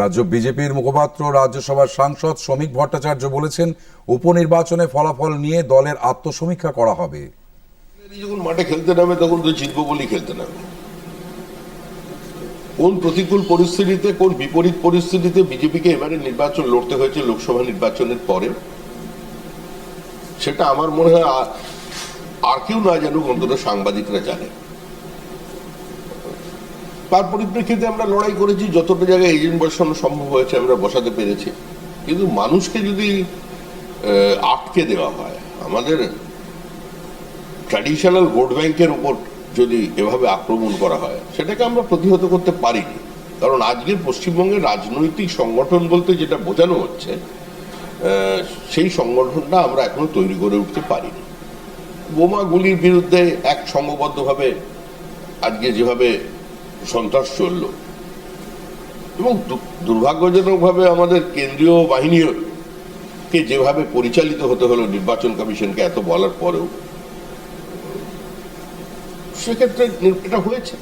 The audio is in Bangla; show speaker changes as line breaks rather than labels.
রাজ্য বিজেপির মুখপাত্র, রাজ্যসভার সাংসদ শ্রমিক ভট্টাচার্য বলেছেন, উপনির্বাচনে ফলাফল নিয়ে দলের আত্মসমীক্ষা করা হবে।
যখন মাঠে খেলতে নামে, তখন তো জিতবো বলেই খেলতে নামে। কোন প্রতিকূল পরিস্থিতিতে, কোন বিপরীত পরিস্থিতিতে বিজেপিকে এবারে নির্বাচন লড়তে হয়েছে লোকসভা নির্বাচনের পরে, সেটা আমার মনে হয় আর কেউ না জানুক, অন্তত সাংবাদিকরা জানে। তার পরিপ্রেক্ষিতে আমরা লড়াই করেছি, যতটা জায়গায় এজেন্ট বসানো সম্ভব হয়েছে, আমরা বসাতে পেরেছি। কিন্তু মানুষকে যদি আটকে দেওয়া হয়, আমাদের ট্র্যাডিশনাল ভোট ব্যাংকের উপর যদি এভাবে আক্রমণ করা হয়, সেটাকে আমরা প্রতিহত করতে পারিনি। কারণ আজকের পশ্চিমবঙ্গের রাজনৈতিক সংগঠন বলতে যেটা বোঝানো হচ্ছে সেই সংগঠনটা আমরা এখনও তৈরি করে উঠতে পারিনি। বোমা গুলির বিরুদ্ধে এক সংঘবদ্ধভাবে আজকে যেভাবে সন্ত্রাস চলল। এবং দুর্ভাগ্যজনক দুর্ভাগ্যজনকভাবে আমাদের কেন্দ্রীয় বাহিনীর কে যেভাবে পরিচালিত হতে হলো নির্বাচন কমিশনকে এত বলার পরেও, সেক্ষেত্রে এটা হয়েছে।